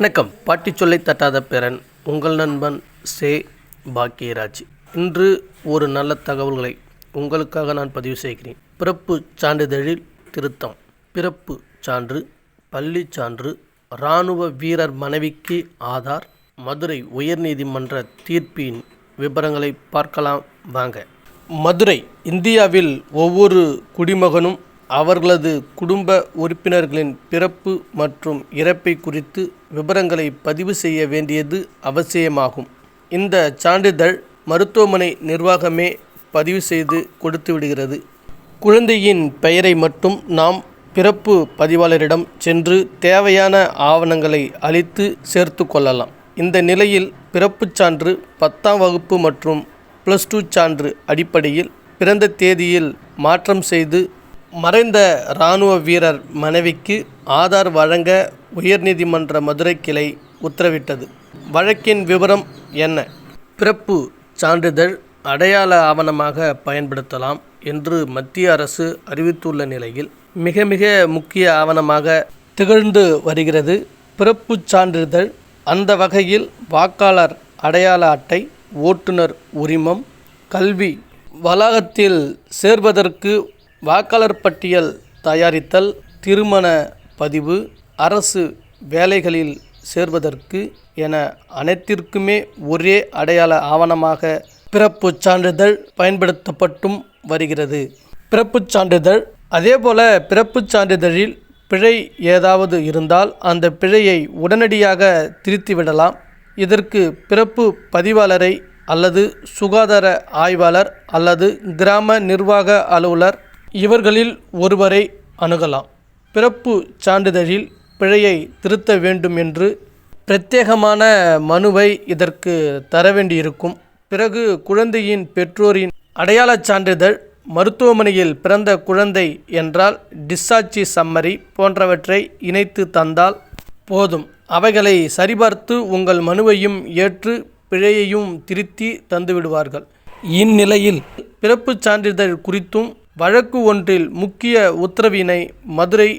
வணக்கம். பாட்டி சொல்லை தட்டாத பேரன் உங்கள் நண்பன் சே பாக்கியராஜ். இன்று ஒரு நல்ல தகவல்களை உங்களுக்காக நான் பதிவு செய்கிறேன். பிறப்பு சான்றிதழில் திருத்தம். பிறப்பு சான்று பள்ளி சான்று இராணுவ வீரர் மனைவிக்கு ஆதார் மதுரை உயர்நீதிமன்ற தீர்ப்பின் விவரங்களை பார்க்கலாம் வாங்க. மதுரை இந்தியாவில் ஒவ்வொரு குடிமகனும் அவர்களது குடும்ப உறுப்பினர்களின் பிறப்பு மற்றும் இறப்பை குறித்து விவரங்களை பதிவு செய்ய வேண்டியது அவசியமாகும். இந்த சான்றிதழ் மருத்துவமனை நிர்வாகமே பதிவு செய்து கொடுத்து விடுகிறது. குழந்தையின் பெயரை மட்டும் நாம் பிறப்பு பதிவாளரிடம் சென்று தேவையான ஆவணங்களை அளித்து சேர்த்து கொள்ளலாம். இந்த நிலையில் பிறப்புச் சான்று பத்தாம் வகுப்பு மற்றும் ப்ளஸ் டூ சான்று அடிப்படையில் பிறந்த தேதியில் மாற்றம் செய்து மறைந்த இராணுவ வீரர் மனைவிக்கு ஆதார் வழங்க உயர்நீதிமன்ற மதுரை கிளை உத்தரவிட்டது. வழக்கின் விவரம் என்ன? பிறப்பு சான்றிதழ் அடையாள ஆவணமாக பயன்படுத்தலாம் என்று மத்திய அரசு அறிவித்துள்ள நிலையில் மிக மிக முக்கிய ஆவணமாக திகழ்ந்து வருகிறது. பிறப்புச் சான்றிதழ் அந்த வகையில் வாக்காளர் அடையாள அட்டை ஓட்டுநர் உரிமம் கல்வி வளாகத்தில் சேர்வதற்கு வாக்காளர் பட்டியல் தயாரித்தல் திருமண பதிவு அரசு வேலைகளில் சேர்வதற்கு என அனைத்திற்குமே ஒரே அடையாள ஆவணமாக பிறப்புச் சான்றிதழ் பயன்படுத்தப்பட்டும் வருகிறது. பிறப்புச் சான்றிதழ் அதேபோல பிறப்புச் சான்றிதழில் பிழை ஏதாவது இருந்தால் அந்த பிழையை உடனடியாக திருத்திவிடலாம். இதற்கு பிறப்பு பதிவாளரை அல்லது சுகாதார ஆய்வாளர் அல்லது கிராம நிர்வாக அலுவலர் இவர்களில் ஒருவரை அணுகலாம். பிறப்பு சான்றிதழில் பிழையை திருத்த வேண்டும் என்று பிரத்யேகமான மனுவை இதற்கு தர வேண்டியிருக்கும். பிறகு குழந்தையின் பெற்றோரின் அடையாளச் சான்றிதழ் மருத்துவமனையில் பிறந்த குழந்தை என்றால் டிஸ்சாட்சி சம்மரி போன்றவற்றை இணைத்து தந்தால் போதும். அவைகளை சரிபார்த்து உங்கள் மனுவையும் ஏற்று பிழையையும் திருத்தி தந்துவிடுவார்கள். இந்நிலையில் பிறப்புச் சான்றிதழ் குறித்தும் வழக்கு ஒன்றில் முக்கிய உத்தரவினை மதுரை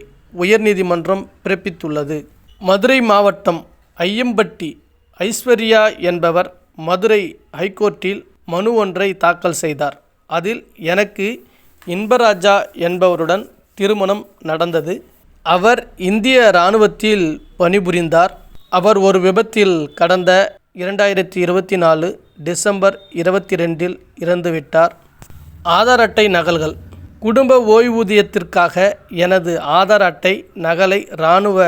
உயர்நீதிமன்றம் பிறப்பித்துள்ளது. மதுரை மாவட்டம் ஐயம்பட்டி ஐஸ்வர்யா என்பவர் மதுரை ஹைகோர்ட்டில் மனு ஒன்றை தாக்கல் செய்தார். அதில் எனக்கு இன்பராஜா என்பவருடன் திருமணம் நடந்தது. அவர் இந்திய இராணுவத்தில் பணிபுரிந்தார். அவர் ஒரு விபத்தில் கடந்த இரண்டாயிரத்தி இருபத்தி நாலு டிசம்பர் இருபத்தி ரெண்டில் இறந்துவிட்டார். ஆதார் அட்டை நகல்கள் குடும்ப ஓய்வூதியத்திற்காக எனது ஆதார் அட்டை நகலை இராணுவ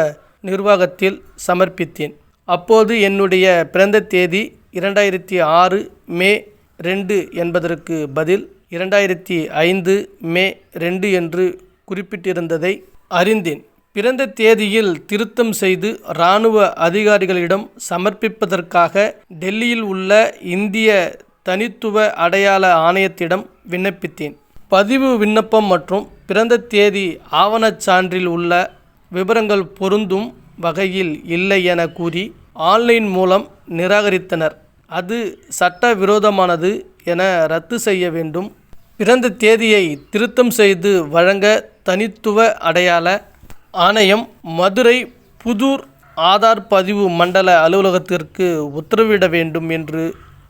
நிர்வாகத்தில் சமர்ப்பித்தேன். அப்போது என்னுடைய பிறந்த தேதி இரண்டாயிரத்தி ஆறு மே ரெண்டு என்பதற்கு பதில் இரண்டாயிரத்தி ஐந்து மே ரெண்டு என்று குறிப்பிட்டிருந்ததை அறிந்தேன். பிறந்த தேதியில் திருத்தம் செய்து இராணுவ அதிகாரிகளிடம் சமர்ப்பிப்பதற்காக டெல்லியில் உள்ள இந்திய தனித்துவ அடையாள ஆணையத்திடம் விண்ணப்பித்தேன். பதிவு விண்ணப்பம் மற்றும் பிறந்த தேதி ஆவணச் சான்றில் உள்ள விவரங்கள் பொருந்தும் வகையில் இல்லை என கூறி ஆன்லைன் மூலம் நிராகரித்தனர். அது சட்டவிரோதமானது என ரத்து செய்ய வேண்டும். பிறந்த தேதியை திருத்தம் செய்து வழங்க தனித்துவ அடையாள ஆணையம் மதுரை புதூர் ஆதார் பதிவு மண்டல அலுவலகத்திற்கு உத்தரவிட வேண்டும் என்று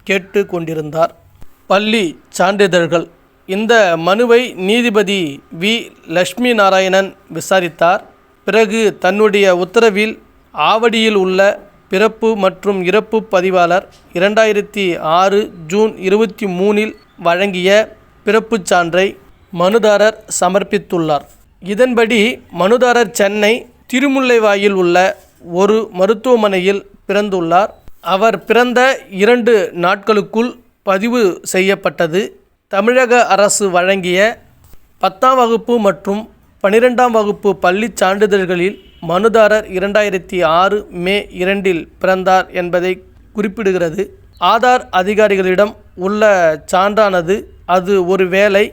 கேட்டு கொண்டிருந்தார் பள்ளி சான்றிதழ்கள் இந்த மனுவை நீதிபதி வி. லட்சுமி நாராயணன் விசாரித்தார். பிறகு தன்னுடைய உத்தரவில் ஆவடியில் உள்ள பிறப்பு மற்றும் இறப்பு பதிவாளர் இரண்டாயிரத்தி ஆறு ஜூன் இருபத்தி மூணில் வழங்கிய பிறப்புச் சான்றை மனுதாரர் சமர்ப்பித்துள்ளார். இதன்படி மனுதாரர் சென்னை திருமுல்லைவாயில் உள்ள ஒரு மருத்துவமனையில் பிறந்துள்ளார். அவர் பிறந்த இரண்டு நாட்களுக்குள் பதிவு செய்யப்பட்டது. தமிழக அரசு வழங்கிய பத்தாம் வகுப்பு மற்றும் பனிரெண்டாம் வகுப்பு பள்ளிச் சான்றிதழ்களில் மனுதாரர் இரண்டாயிரத்தி ஆறு மே இரண்டில் பிறந்தார் என்பதை குறிப்பிடுகிறது. ஆதார் அதிகாரிகளிடம் உள்ள சான்றானது அது ஒருவேளை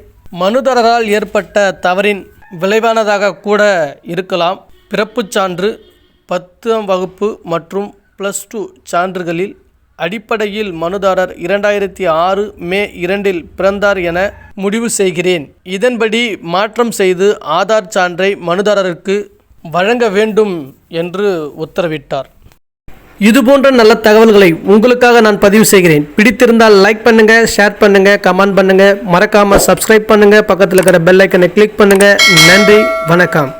மனுதாரரால் ஏற்பட்ட தவறின் விளைவானதாக கூட இருக்கலாம். பிறப்புச் சான்று பத்தாம் வகுப்பு மற்றும் ப்ளஸ் டூ சான்றுகளில் அடிப்படையில் மனுதாரர் இரண்டாயிரத்தி ஆறு மே இரண்டில் பிறந்தார் என முடிவு செய்கிறேன். இதன்படி மாற்றம் செய்து ஆதார் சான்றை மனுதாரருக்கு வழங்க வேண்டும் என்று உத்தரவிட்டார். இது போன்ற நல்ல தகவல்களை உங்களுக்காக நான் பதிவு செய்கிறேன். பிடித்திருந்தால் லைக் பண்ணுங்க ஷேர் பண்ணுங்க கமெண்ட் பண்ணுங்க. மறக்காம சப்ஸ்கிரைப் பண்ணுங்க. பக்கத்தில் இருக்கிற பெல் ஐக்கனை கிளிக் பண்ணுங்க. நன்றி வணக்கம்.